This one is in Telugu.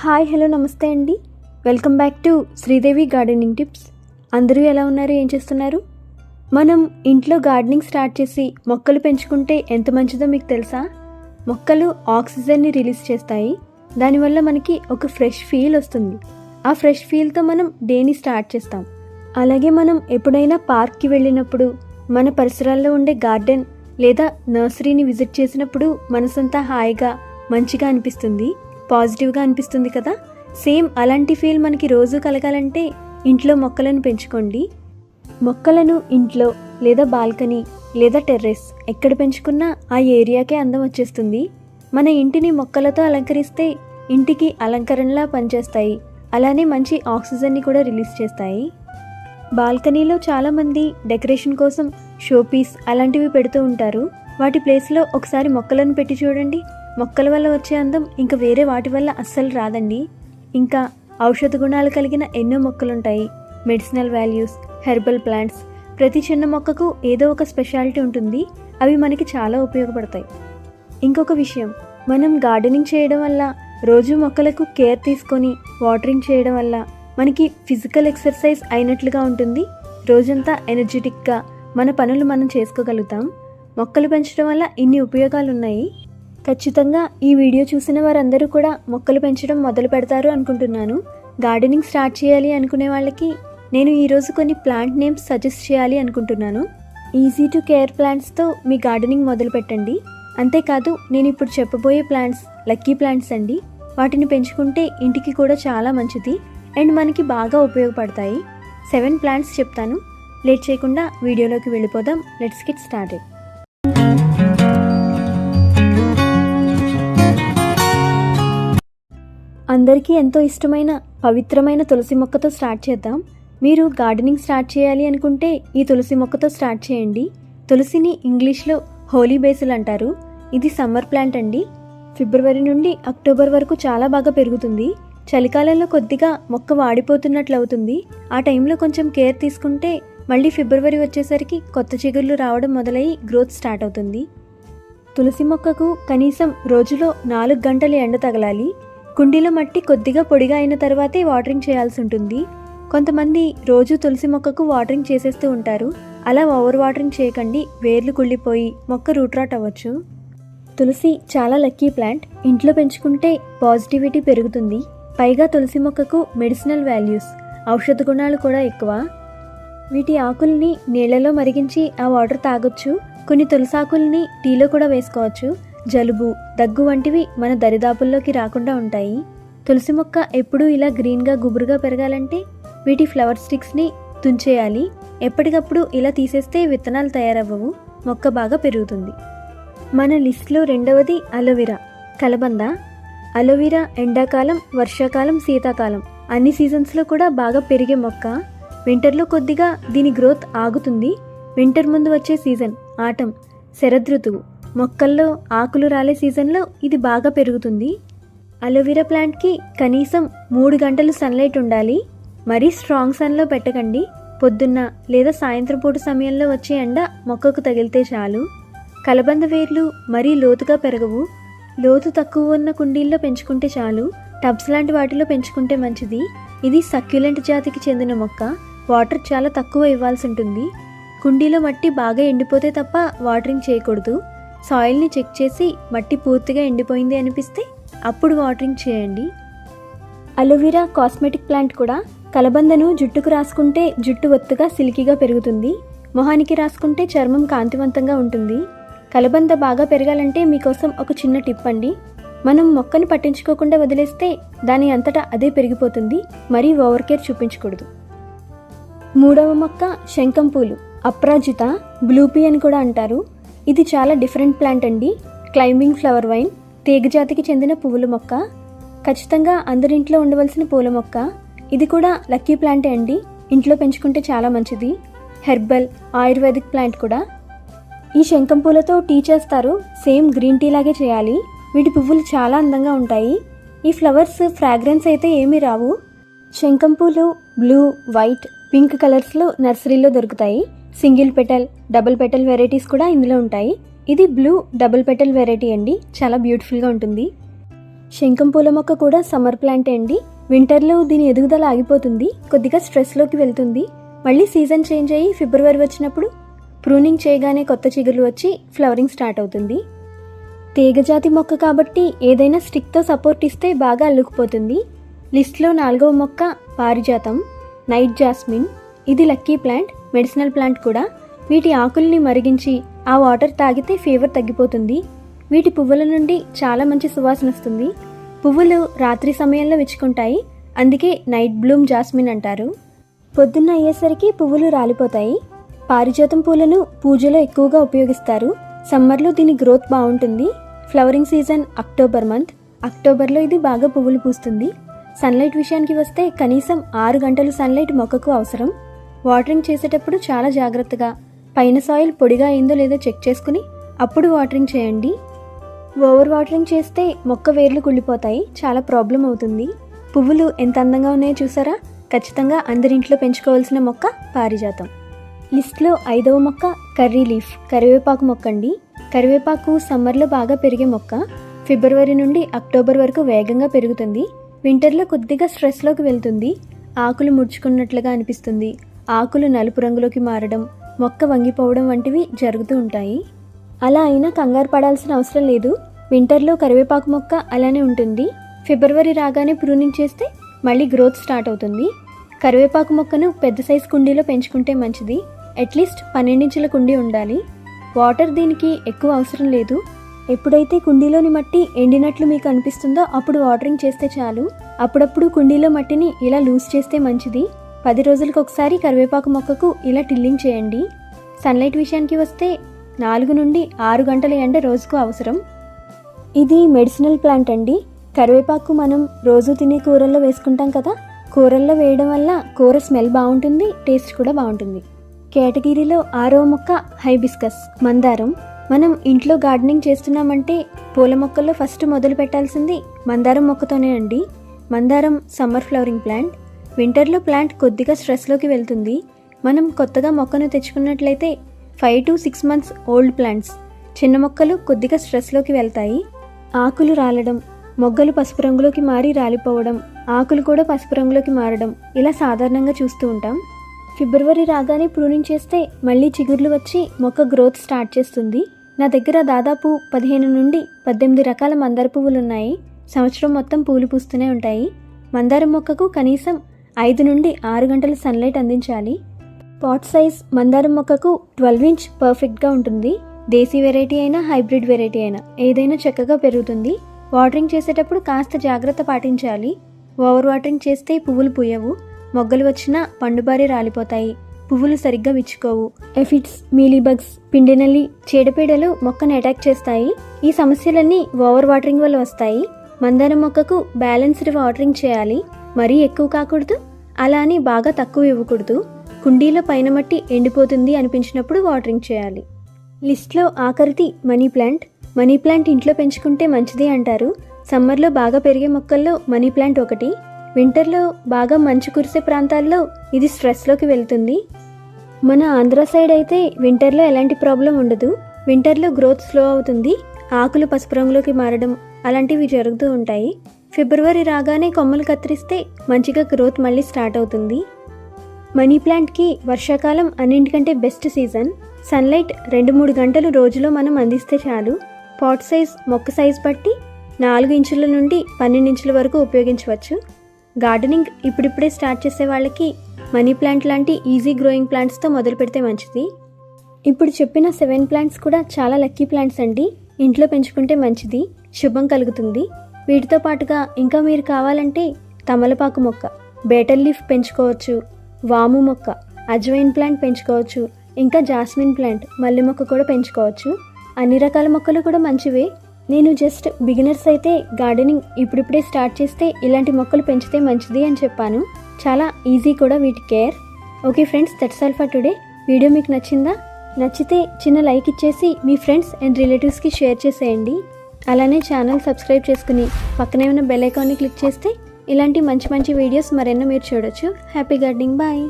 హాయ్ హలో నమస్తే అండి. Welcome back to Sridevi gardening tips. అందరూ ఎలా ఉన్నారు? ఏం చేస్తున్నారు? మనం ఇంట్లో గార్డెనింగ్ స్టార్ట్ చేసి మొక్కలు పెంచుకుంటే ఎంత మంచిదో మీకు తెలుసా? మొక్కలు ఆక్సిజన్ని రిలీజ్ చేస్తాయి. దానివల్ల మనకి ఒక ఫ్రెష్ ఫీల్ వస్తుంది. ఆ ఫ్రెష్ ఫీల్తో మనం డేని స్టార్ట్ చేస్తాం. అలాగే మనం ఎప్పుడైనా పార్క్కి వెళ్ళినప్పుడు మన పరిసరాల్లో ఉండే గార్డెన్ లేదా నర్సరీని విజిట్ చేసినప్పుడు మనసంతా హాయిగా మంచిగా అనిపిస్తుంది. పాజిటివ్గా అనిపిస్తుంది కదా? సేమ్ అలాంటి ఫీల్ మనకి రోజు కలగాలంటే ఇంట్లో మొక్కలను పెంచుకోండి. మొక్కలను ఇంట్లో లేదా బాల్కనీ లేదా టెర్రస్ ఎక్కడ పెంచుకున్నా ఆ ఏరియాకే అందం వచ్చేస్తుంది. మన ఇంటిని మొక్కలతో అలంకరిస్తే ఇంటికి అలంకరణలా పనిచేస్తాయి. అలానే మంచి ఆక్సిజన్ని కూడా రిలీజ్ చేస్తాయి. బాల్కనీలో చాలామంది డెకరేషన్ కోసం షోపీస్ అలాంటివి పెడుతూ ఉంటారు. వాటి ప్లేస్లో ఒకసారి మొక్కలను పెట్టి చూడండి. మొక్కల వల్ల వచ్చే అందం ఇంకా వేరే వాటి వల్ల అస్సలు రాదండి. ఇంకా ఔషధ గుణాలు కలిగిన ఎన్నో మొక్కలుంటాయి. మెడిసినల్ వాల్యూస్ హెర్బల్ ప్లాంట్స్ ప్రతి చిన్న మొక్కకు ఏదో ఒక స్పెషాలిటీ ఉంటుంది. అవి మనకి చాలా ఉపయోగపడతాయి. ఇంకొక విషయం మనం గార్డెనింగ్ చేయడం వల్ల రోజు మొక్కలకు కేర్ తీసుకొని వాటరింగ్ చేయడం వల్ల మనకి ఫిజికల్ ఎక్సర్సైజ్ అయినట్లుగా ఉంటుంది. రోజంతా ఎనర్జెటిక్గా మన పనులు మనం చేసుకోగలుగుతాం. మొక్కలు పెంచడం వల్ల ఇన్ని ఉపయోగాలు ఉన్నాయి ఖచ్చితంగా ఈ వీడియో చూసిన వారందరూ కూడా మొక్కలు పెంచడం మొదలు పెడతారు అనుకుంటున్నాను. గార్డెనింగ్ స్టార్ట్ చేయాలి అనుకునే వాళ్ళకి నేను ఈరోజు కొన్ని ప్లాంట్ నేమ్స్ సజెస్ట్ చేయాలి అనుకుంటున్నాను. ఈజీ టు కేర్ ప్లాంట్స్తో మీ గార్డెనింగ్ మొదలు పెట్టండి. అంతేకాదు నేను ఇప్పుడు చెప్పబోయే ప్లాంట్స్ లక్కీ ప్లాంట్స్ అండి. వాటిని పెంచుకుంటే ఇంటికి కూడా చాలా మంచిది. అండ్ మనకి బాగా ఉపయోగపడతాయి. సెవెన్ ప్లాంట్స్ చెప్తాను. లేట్ చేయకుండా వీడియోలోకి వెళ్ళిపోదాం. Let's get started. అందరికీ ఎంతో ఇష్టమైన పవిత్రమైన తులసి మొక్కతో స్టార్ట్ చేద్దాం. మీరు గార్డెనింగ్ స్టార్ట్ చేయాలి అనుకుంటే ఈ తులసి మొక్కతో స్టార్ట్ చేయండి. తులసిని ఇంగ్లీష్లో హోలీ బేసిల్ అంటారు. ఇది సమ్మర్ ప్లాంట్ అండి. ఫిబ్రవరి నుండి అక్టోబర్ వరకు చాలా బాగా పెరుగుతుంది. చలికాలంలో కొద్దిగా మొక్క వాడిపోతున్నట్లు అవుతుంది. ఆ టైంలో కొంచెం కేర్ తీసుకుంటే మళ్ళీ ఫిబ్రవరి వచ్చేసరికి కొత్త చిగుర్లు రావడం మొదలయ్యి గ్రోత్ స్టార్ట్ అవుతుంది. తులసి మొక్కకు కనీసం రోజులో నాలుగు గంటలు ఎండ తగలాలి. కుండీలో మట్టి కొద్దిగా పొడిగా అయిన తర్వాతే వాటరింగ్ చేయాల్సి ఉంటుంది. కొంతమంది రోజు తులసి మొక్కకు వాటరింగ్ చేసేస్తూ ఉంటారు. అలా ఓవర్ వాటరింగ్ చేయకండి వేర్లు కుళ్ళిపోయి మొక్క రూట్ రాట్ అవ్వచ్చు. తులసి చాలా లక్కీ ప్లాంట్. ఇంట్లో పెంచుకుంటే పాజిటివిటీ పెరుగుతుంది. పైగా తులసి మొక్కకు మెడిసినల్ వాల్యూస్ ఔషధ గుణాలు కూడా ఎక్కువ. వీటి ఆకుల్ని నీళ్ళలో మరిగించి ఆ వాటర్ తాగొచ్చు. కొన్ని తులసాకుల్ని టీలో కూడా వేసుకోవచ్చు. జలుబు దగ్గు వంటివి మన దరిదాపుల్లోకి రాకుండా ఉంటాయి. తులసి మొక్క ఎప్పుడూ ఇలా గ్రీన్గా గుబురుగా పెరగాలంటే వీటి ఫ్లవర్ స్టిక్స్ని తుంచేయాలి. ఎప్పటికప్పుడు ఇలా తీసేస్తే విత్తనాలు తయారవ్వవు మొక్క బాగా పెరుగుతుంది. మన లిస్ట్లో రెండవది అలోవెరా కలబంద. అలోవెరా ఎండాకాలం వర్షాకాలం శీతాకాలం. అన్ని సీజన్స్లో కూడా బాగా పెరిగే మొక్క. వింటర్లో కొద్దిగా దీని గ్రోత్ ఆగుతుంది. వింటర్ ముందు వచ్చే సీజన్ ఆటం శరదృతువు మొక్కల్లో ఆకులు రాలే సీజన్లో ఇది బాగా పెరుగుతుంది. అలోవెరా ప్లాంట్కి కనీసం మూడు గంటలు సన్లైట్ ఉండాలి. మరీ స్ట్రాంగ్ సన్లో పెట్టకండి. పొద్దున్న లేదా సాయంత్రం పూట సమయంలో వచ్చే ఎండ మొక్కకు తగిలితే చాలు. కలబంద వేర్లు మరీ లోతుగా పెరగవు. లోతు తక్కువ ఉన్న కుండీల్లో పెంచుకుంటే చాలు. టబ్స్ లాంటి వాటిలో పెంచుకుంటే మంచిది. ఇది సక్యులెంట్ జాతికి చెందిన మొక్క. వాటర్ చాలా తక్కువ ఇవ్వాల్సి ఉంటుంది. కుండీలో మట్టి బాగా ఎండిపోతే తప్ప వాటరింగ్ చేయకూడదు. సాయిల్ని చెక్ చేసి మట్టి పూర్తిగా ఎండిపోయింది అనిపిస్తే అప్పుడు వాటరింగ్ చేయండి. అలోవెరా కాస్మెటిక్ ప్లాంట్ కూడా కలబందను జుట్టుకు రాసుకుంటే జుట్టు ఒత్తుగా సిల్కీగా పెరుగుతుంది. మొహానికి రాసుకుంటే చర్మం కాంతివంతంగా ఉంటుంది. కలబంద బాగా పెరగాలంటే మీకోసం ఒక చిన్న టిప్ అండి. మనం మొక్కను పట్టించుకోకుండా వదిలేస్తే దాని అంతటా అదే పెరిగిపోతుంది. మరీ ఓవర్ కేర్ చూపించకూడదు. మూడవ మొక్క శంఖం పూలు. అప్రాజిత బ్లూపీ అని కూడా అంటారు. ఇది చాలా డిఫరెంట్ ప్లాంట్ అండి. క్లైంబింగ్ ఫ్లవర్ వైన్ తీగజాతికి చెందిన పువ్వుల మొక్క ఖచ్చితంగా అందరింట్లో ఉండవలసిన పూల మొక్క. ఇది కూడా లక్కీ ప్లాంటే అండి. ఇంట్లో పెంచుకుంటే చాలా మంచిది. హెర్బల్ ఆయుర్వేదిక్ ప్లాంట్ కూడా. ఈ శంఖం పూలతో టీ చేస్తారు. సేమ్ గ్రీన్ టీ లాగే చేయాలి. వీటి పువ్వులు చాలా అందంగా ఉంటాయి. ఈ ఫ్లవర్స్ ఫ్రాగ్రెన్స్ అయితే ఏమీ రావు. శంఖం పూలు బ్లూ వైట్ పింక్ కలర్స్లో నర్సరీలో దొరుకుతాయి. Single petal double petal varieties కూడా ఇందులో ఉంటాయి. ఇది బ్లూ డబుల్ పెటల్ వెరైటీ అండి. చాలా బ్యూటిఫుల్గా ఉంటుంది. శంఖం పూల మొక్క కూడా సమ్మర్ ప్లాంట్ అండి. వింటర్లో దీని ఎదుగుదల ఆగిపోతుంది. కొద్దిగా స్ట్రెస్లోకి వెళ్తుంది. మళ్ళీ సీజన్ చేంజ్ అయ్యి ఫిబ్రవరి వచ్చినప్పుడు ప్రూనింగ్ చేయగానే కొత్త చిగుర్లు వచ్చి ఫ్లవరింగ్ స్టార్ట్ అవుతుంది. తీగజాతి మొక్క కాబట్టి ఏదైనా స్టిక్తో సపోర్ట్ ఇస్తే బాగా అల్లుకుపోతుంది. లిస్ట్లో నాలుగవ మొక్క పారిజాతం నైట్ జాస్మిన్. ఇది లక్కీ ప్లాంట్. మెడిసినల్ ప్లాంట్ కూడా వీటి ఆకుల్ని మరిగించి ఆ వాటర్ తాగితే ఫీవర్ తగ్గిపోతుంది. వీటి పువ్వుల నుండి చాలా మంచి సువాసన వస్తుంది. పువ్వులు రాత్రి సమయంలో విచ్చుకుంటాయి. అందుకే నైట్ బ్లూమ్ జాస్మిన్ అంటారు. పొద్దున్న అయ్యేసరికి పువ్వులు రాలిపోతాయి. పారిజాతం పూలను పూజలో ఎక్కువగా ఉపయోగిస్తారు. సమ్మర్లో దీని గ్రోత్ బాగుంటుంది. Flowering season October month. అక్టోబర్లో ఇది బాగా పువ్వులు పూస్తుంది. సన్లైట్ విషయానికి వస్తే కనీసం ఆరు గంటలు సన్లైట్ మొక్కకు అవసరం. వాటరింగ్ చేసేటప్పుడు చాలా జాగ్రత్తగా. పైన సాయిల్ పొడిగా అయిందో లేదో చెక్ చేసుకుని అప్పుడు వాటరింగ్ చేయండి. ఓవర్ వాటరింగ్ చేస్తే మొక్క వేర్లు కుళ్ళిపోతాయి చాలా ప్రాబ్లం అవుతుంది. పువ్వులు ఎంత అందంగా ఉన్నాయో చూసారా? ఖచ్చితంగా అందరింట్లో పెంచుకోవాల్సిన మొక్క పారిజాతం. లిస్ట్లో ఐదవ మొక్క కర్రీ లీఫ్ కరివేపాకు మొక్క అండి కరివేపాకు సమ్మర్లో బాగా పెరిగే మొక్క. ఫిబ్రవరి నుండి అక్టోబర్ వరకు వేగంగా పెరుగుతుంది. వింటర్లో కొద్దిగా స్ట్రెస్లోకి వెళ్తుంది. ఆకులు ముడుచుకున్నట్లుగా అనిపిస్తుంది. ఆకులు నలుపు రంగులోకి మారడం మొక్క వంగిపోవడం వంటివి జరుగుతూ ఉంటాయి. అలా అయినా కంగారు పడాల్సిన అవసరం లేదు. వింటర్లో కరివేపాకు మొక్క అలానే ఉంటుంది. ఫిబ్రవరి రాగానే ప్రూనింగ్ చేస్తే మళ్ళీ గ్రోత్ స్టార్ట్ అవుతుంది. కరివేపాకు మొక్కను పెద్ద సైజ్ కుండీలో పెంచుకుంటే మంచిది. అట్లీస్ట్ పన్నెండించుల కుండీ ఉండాలి. వాటర్ దీనికి ఎక్కువ అవసరం లేదు. ఎప్పుడైతే కుండీలోని మట్టి ఎండినట్లు మీకు అనిపిస్తుందో అప్పుడు వాటరింగ్ చేస్తే చాలు. అప్పుడప్పుడు కుండీలో మట్టిని ఇలా లూజ్ చేస్తే మంచిది. పది రోజులకు ఒకసారి కరివేపాకు మొక్కకు ఇలా టిల్లింగ్ చేయండి. సన్లైట్ విషయానికి వస్తే నాలుగు నుండి ఆరు గంటల ఎండ రోజుకు అవసరం. ఇది మెడిసినల్ ప్లాంట్ అండి. కరివేపాకు మనం రోజు తినే కూరల్లో వేసుకుంటాం కదా కూరల్లో వేయడం వల్ల కూర స్మెల్ బాగుంటుంది టేస్ట్ కూడా బాగుంటుంది. కేటగిరీలో ఆరో మొక్క హైబిస్కస్ మందారం. మనం ఇంట్లో గార్డెనింగ్ చేస్తున్నామంటే పూల మొక్కల్లో ఫస్ట్ మొదలు పెట్టాల్సింది మందారం మొక్కతోనే అండి. మందారం సమ్మర్ ఫ్లవరింగ్ ప్లాంట్. వింటర్లో ప్లాంట్ కొద్దిగా స్ట్రెస్లోకి వెళ్తుంది. మనం కొత్తగా మొక్కను తెచ్చుకున్నట్లయితే five to six months old plants చిన్న మొక్కలు కొద్దిగా స్ట్రెస్లోకి వెళ్తాయి. ఆకులు రాలడం మొగ్గలు పసుపు రంగులోకి మారి రాలిపోవడం ఆకులు కూడా పసుపు రంగులోకి మారడం ఇలా సాధారణంగా చూస్తూ ఉంటాం. ఫిబ్రవరి రాగానే ప్రూనింగ్ చేస్తే మళ్ళీ చిగుర్లు వచ్చి మొక్క గ్రోత్ స్టార్ట్ చేస్తుంది. నా దగ్గర దాదాపు పదిహేను నుండి పద్దెనిమిది రకాల మందార పువ్వులు ఉన్నాయి సంవత్సరం మొత్తం పూలు పూస్తూనే ఉంటాయి. మందారం మొక్కకు కనీసం ఐదు నుండి ఆరు గంటల సన్లైట్ అందించాలి. పాట్ సైజ్ మందారం మొక్కకు ట్వెల్వ్ ఇంచ్ పర్ఫెక్ట్గా ఉంటుంది. దేశీ వెరైటీ అయినా హైబ్రిడ్ వెరైటీ అయినా ఏదైనా చక్కగా పెరుగుతుంది. వాటరింగ్ చేసేటప్పుడు కాస్త జాగ్రత్త పాటించాలి. ఓవర్ వాటరింగ్ చేస్తే పువ్వులు పూయవు. మొగ్గలు వచ్చినా పండుబారి రాలిపోతాయి. పువ్వులు సరిగ్గా విచ్చుకోవు. ఎఫిడ్స్ మీలీబగ్స్ పిండినల్లి చీడపీడలు మొక్కను అటాక్ చేస్తాయి. ఈ సమస్యలన్నీ ఓవర్ వాటరింగ్ వల్ల వస్తాయి. మందారం మొక్కకు బ్యాలెన్స్డ్ వాటరింగ్ చేయాలి. మరీ ఎక్కువ కాకూడదు. అలా అని బాగా తక్కువ ఇవ్వకూడదు. కుండీలో పైన మట్టి ఎండిపోతుంది అనిపించినప్పుడు వాటరింగ్ చేయాలి. లిస్ట్లో ఆఖరిది మనీ ప్లాంట్. మనీ ప్లాంట్ ఇంట్లో పెంచుకుంటే మంచిది అంటారు. సమ్మర్లో బాగా పెరిగే మొక్కల్లో మనీ ప్లాంట్ ఒకటి. వింటర్లో బాగా మంచు కురిసే ప్రాంతాల్లో ఇది స్ట్రెస్లోకి వెళ్తుంది. మన ఆంధ్ర సైడ్ అయితే వింటర్లో ఎలాంటి ప్రాబ్లం ఉండదు. వింటర్లో గ్రోత్ స్లో అవుతుంది. ఆకులు పసుపు రంగులోకి మారడం అలాంటివి జరుగుతూ ఉంటాయి. ఫిబ్రవరి రాగానే కొమ్మలు కత్తిరిస్తే మంచిగా గ్రోత్ మళ్ళీ స్టార్ట్ అవుతుంది. మనీ ప్లాంట్కి వర్షాకాలం అన్నింటికంటే బెస్ట్ సీజన్ సన్లైట్ రెండు మూడు గంటలు రోజులో మనం అందిస్తే చాలు. పాట్ సైజ్ మొక్క సైజ్ బట్టి నాలుగు ఇంచుల నుండి పన్నెండు ఇంచుల వరకు ఉపయోగించవచ్చు. గార్డెనింగ్ ఇప్పుడిప్పుడే స్టార్ట్ చేసే వాళ్ళకి మనీ ప్లాంట్ లాంటి ఈజీ గ్రోయింగ్ ప్లాంట్స్తో మొదలు పెడితే మంచిది. ఇప్పుడు చెప్పిన సెవెన్ ప్లాంట్స్ కూడా చాలా లక్కీ ప్లాంట్స్ అండి. ఇంట్లో పెంచుకుంటే మంచిది. శుభం కలుగుతుంది. వీటితో పాటుగా ఇంకా మీరు కావాలంటే తమలపాకు మొక్క బేటల్ లీఫ్ పెంచుకోవచ్చు వాము మొక్క అజ్వైన్ ప్లాంట్ పెంచుకోవచ్చు ఇంకా జాస్మిన్ ప్లాంట్ మల్లె మొక్క కూడా పెంచుకోవచ్చు. అన్ని రకాల మొక్కలు కూడా మంచివే. నేను జస్ట్ బిగినర్స్ అయితే గార్డెనింగ్ ఇప్పుడిప్పుడే స్టార్ట్ చేస్తే ఇలాంటి మొక్కలు పెంచితే మంచిది అని చెప్పాను. చాలా ఈజీ కూడా వీటి care. Okay friends that's all for today video మీకు నచ్చిందా? నచ్చితే చిన్న లైక్ ఇచ్చేసి మీ ఫ్రెండ్స్ అండ్ రిలేటివ్స్కి షేర్ చేసేయండి. అలానే ఛానల్ సబ్స్క్రైబ్ చేసుకుని పక్కనే ఉన్న బెల్ ఐకాన్ని క్లిక్ చేస్తే ఇలాంటి మంచి మంచి వీడియోస్ మరెన్నో మీరు చూడొచ్చు. Happy gardening bye